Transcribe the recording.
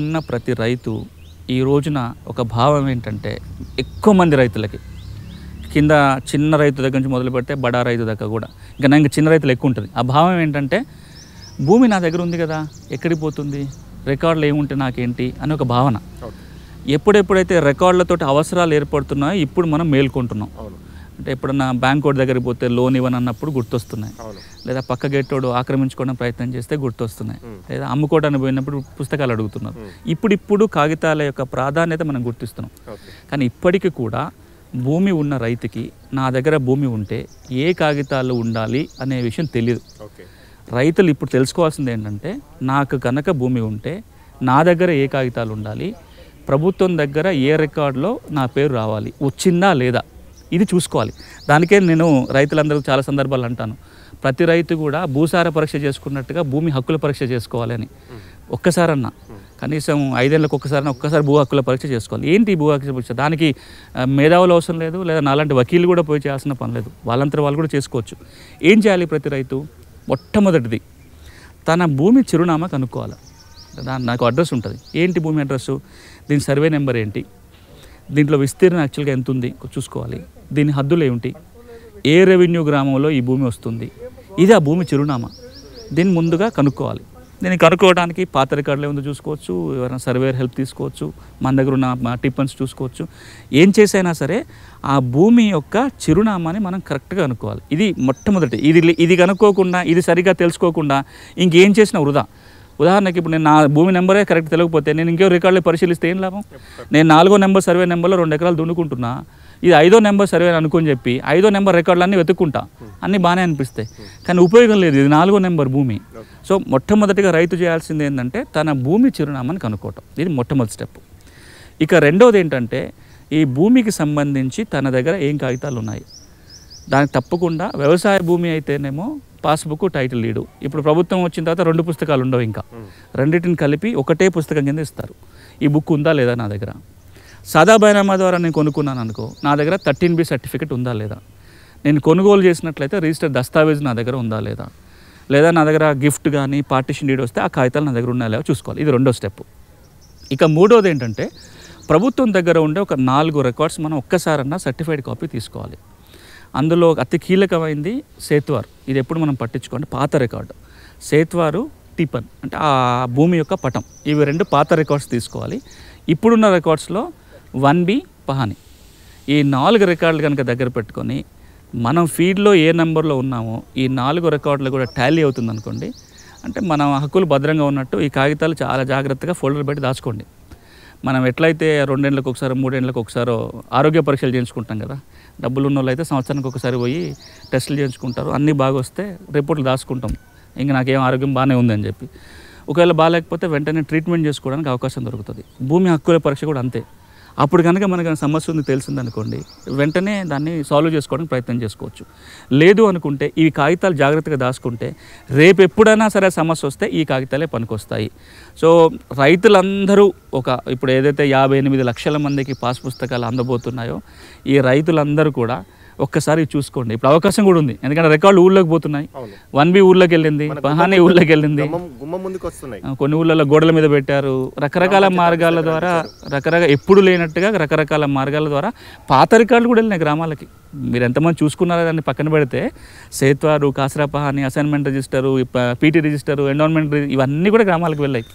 ఉన్న ప్రతి రైతు ఈ రోజున ఒక భావం ఏంటంటే ఎక్కువ మంది రైతులకి. కింద చిన్న రైతు దగ్గర నుంచి మొదలు పెడితే బడా రైతు దగ్గర కూడా. ఇంకా నా ఇంకా చిన్న రైతులు ఎక్కువ ఉంటుంది. ఆ భావం ఏంటంటే భూమి నా దగ్గర ఉంది కదా ఎక్కడికి పోతుంది రికార్డులు ఏముంటే నాకేంటి అని ఒక భావన. ఎప్పుడెప్పుడైతే రికార్డులతోటి అవసరాలు ఏర్పడుతున్నాయో ఇప్పుడు మనం మేల్కొంటున్నాం. అంటే ఎప్పుడన్నా బ్యాంక్ వాడి దగ్గరికి పోతే లోన్ ఇవ్వనన్నప్పుడు గుర్తొస్తున్నాయి. లేదా పక్క గేటోడు ఆక్రమించుకోవడం ప్రయత్నం చేస్తే గుర్తొస్తున్నాయి. లేదా అమ్ముకోవడానికి పోయినప్పుడు పుస్తకాలు అడుగుతున్నారు. ఇప్పుడిప్పుడు కాగితాల యొక్క ప్రాధాన్యత మనం గుర్తిస్తున్నాం. కానీ ఇప్పటికీ కూడా భూమి ఉన్న రైతుకి నా దగ్గర భూమి ఉంటే ఏ కాగితాలు ఉండాలి అనే విషయం తెలియదు రైతులు ఇప్పుడు తెలుసుకోవాల్సింది ఏంటంటే నాకు కనుక భూమి ఉంటే నా దగ్గర ఏ కాగితాలు ఉండాలి? ప్రభుత్వం దగ్గర ఏ రికార్డులో నా పేరు రావాలి? వచ్చిందా లేదా? ఇది చూసుకోవాలి. దానికే నేను రైతులందరూ చాలా సందర్భాలు అంటాను. ప్రతి రైతు కూడా భూసార పరీక్ష చేసుకున్నట్టుగా భూమి హక్కుల పరీక్ష చేసుకోవాలని ఒక్కసారన్నా. కనీసం ఐదేళ్ళకి ఒక్కసారి ఒక్కసారి భూ హక్కుల పరీక్ష చేసుకోవాలి. ఏంటి భూ హక్కుల పరీక్ష? దానికి మేధావులు అవసరం లేదు లేదా నాలాంటి వకీలు కూడా పోయి చేయాల్సిన పని లేదు. వాళ్ళంతా వాళ్ళు కూడా చేసుకోవచ్చు. ఏం చేయాలి ప్రతి రైతు? మొట్టమొదటిది తన భూమి చిరునామా కనుక్కోవాలి. దాని నాకు అడ్రస్ ఉంటుంది. ఏంటి భూమి అడ్రస్సు? దీని సర్వే నెంబర్ ఏంటి? దీంట్లో విస్తీర్ణం యాక్చువల్గా ఎంత ఉంది చూసుకోవాలి. దీని హద్దులు ఏమిటి? ఏ రెవెన్యూ గ్రామంలో ఈ భూమి వస్తుంది? ఇది ఆ భూమి చిరునామా. దీన్ని ముందుగా కనుక్కోవాలి. దీన్ని కనుక్కోవడానికి పాత రికార్డులు ఏముందో చూసుకోవచ్చు ఎవరైనా సర్వేర్ హెల్ప్ తీసుకోవచ్చు మన దగ్గర ఉన్న టిప్పన్స్ చూసుకోవచ్చు. ఏం చేసైనా సరే ఆ భూమి యొక్క చిరునామాని మనం కరెక్ట్గా కనుక్కోవాలి. ఇది మొట్టమొదటి. ఇది ఇది కనుక్కోకుండా ఇది సరిగా తెలుసుకోకుండా ఇంకేం చేసినా వృధా. ఉదాహరణకి ఇప్పుడు నేను నా భూమి నెంబరే కరెక్ట్ తెలియకపోతే నేను ఇంకో రికార్డులు పరిశీలిస్తే ఏం లాభం? నేను నాలుగో నెంబర్ సర్వే నెంబర్లో రెండు ఎకరాలు దున్నుకుంటున్నా. ఇది ఐదో నెంబర్ సర్వే అనుకొని చెప్పి ఐదో నెంబర్ రికార్డులు అన్నీ వెతుక్కుంటా. అన్నీ బాగానే అనిపిస్తాయి. కానీ ఉపయోగం లేదు. ఇది నాలుగో నెంబర్ భూమి. సో మొట్టమొదటిగా రైతు చేయాల్సింది ఏంటంటే తన భూమి చిరునామాని కనుక్కోవటం. ఇది మొట్టమొదటి స్టెప్. ఇక రెండవది ఏంటంటే ఈ భూమికి సంబంధించి తన దగ్గర ఏం కాగితాలు ఉన్నాయి? దానికి తప్పకుండా వ్యవసాయ భూమి అయితేనేమో పాస్బుక్ టైటిల్ లీడు. ఇప్పుడు ప్రభుత్వం వచ్చిన తర్వాత రెండు పుస్తకాలు ఉండవు ఇంకా. రెండింటిని కలిపి ఒకటే పుస్తకం కింద ఇస్తారు. ఈ బుక్ ఉందా లేదా నా దగ్గర? సాదా బైనామా ద్వారా నేను కొనుక్కున్నాను అనుకో నా దగ్గర థర్టీన్ బి సర్టిఫికేట్ ఉందా లేదా? నేను కొనుగోలు చేసినట్లయితే రిజిస్టర్ దస్తావేజ్ నా దగ్గర ఉందా లేదా? లేదా నా దగ్గర గిఫ్ట్ కానీ పార్టీషన్ డీడ్ వస్తే ఆ కాగితాలు నా దగ్గర ఉన్నాయా చూసుకోవాలి. ఇది రెండో స్టెప్. ఇక మూడోది ఏంటంటే ప్రభుత్వం దగ్గర ఉండే ఒక నాలుగు రికార్డ్స్ మనం ఒక్కసారన్నా సర్టిఫైడ్ కాపీ తీసుకోవాలి. అందులో అతి కీలకమైంది సేత్వార్. ఇది ఎప్పుడు మనం పట్టించుకోండి పాత రికార్డు సేత్వారు టిపన్ అంటే ఆ భూమి యొక్క పటం. ఇవి రెండు పాత రికార్డ్స్ తీసుకోవాలి. ఇప్పుడున్న రికార్డ్స్లో వన్ బి పహాని. ఈ నాలుగు రికార్డులు కనుక దగ్గర పెట్టుకొని మనం ఫీడ్లో ఏ నెంబర్లో ఉన్నామో ఈ నాలుగు రికార్డులు కూడా టాలీ అవుతుంది అనుకోండి అంటే మన హక్కులు భద్రంగా ఉన్నట్టు ఈ కాగితాలు చాలా జాగ్రత్తగా ఫోల్డర్ పెట్టి దాచుకోండి. మనం ఎట్లయితే రెండేళ్ళకి ఒకసారి మూడేళ్ళకి ఒకసారో ఆరోగ్య పరీక్షలు చేయించుకుంటాం కదా డబ్బులు ఉన్న వాళ్ళు అయితే సంవత్సరానికి ఒకసారి పోయి టెస్టులు చేయించుకుంటారు అన్నీ బాగా వస్తే రిపోర్ట్లు దాచుకుంటాం. ఇంకా నాకేం ఆరోగ్యం బాగానే ఉందని చెప్పి. ఒకవేళ బాగాలేకపోతే వెంటనే ట్రీట్మెంట్ చేసుకోవడానికి అవకాశం దొరుకుతుంది. భూమి హక్కుల పరీక్ష కూడా అంతే. అప్పుడు కనుక మనకు సమస్య ఉంది తెలిసిందనుకోండి వెంటనే దాన్ని సాల్వ్ చేసుకోవడానికి ప్రయత్నం చేసుకోవచ్చు. లేదు అనుకుంటే ఈ కాగితాలు జాగ్రత్తగా దాచుకుంటే రేపు ఎప్పుడైనా సరే సమస్య వస్తే ఈ కాగితాలే పనికొస్తాయి. సో రైతులందరూ ఒక ఇప్పుడు ఏదైతే యాభై ఎనిమిది లక్షల మందికి పాస్ పుస్తకాలు అందబోతున్నాయో ఈ రైతులందరూ కూడా ఒక్కసారి చూసుకోండి. ఇప్పుడు అవకాశం కూడా ఉంది. ఎందుకంటే రికార్డులు ఊళ్ళోకి పోతున్నాయి. వన్ బి ఊళ్ళోకి వెళ్ళింది పహానీ ఊళ్ళోకి వెళ్ళింది. కొన్ని ఊళ్ళలో గోడల మీద పెట్టారు. రకరకాల మార్గాల ద్వారా రకరకాల ఎప్పుడు లేనట్టుగా రకరకాల మార్గాల ద్వారా పాత రికార్డులు కూడా వెళ్ళినాయి గ్రామాలకి. మీరు ఎంతమంది చూసుకున్నారో దాన్ని పక్కన పెడితే సేత్వారు కాసరాపహాని assignment register PT register endowment ఇవన్నీ కూడా గ్రామాలకు వెళ్ళాయి.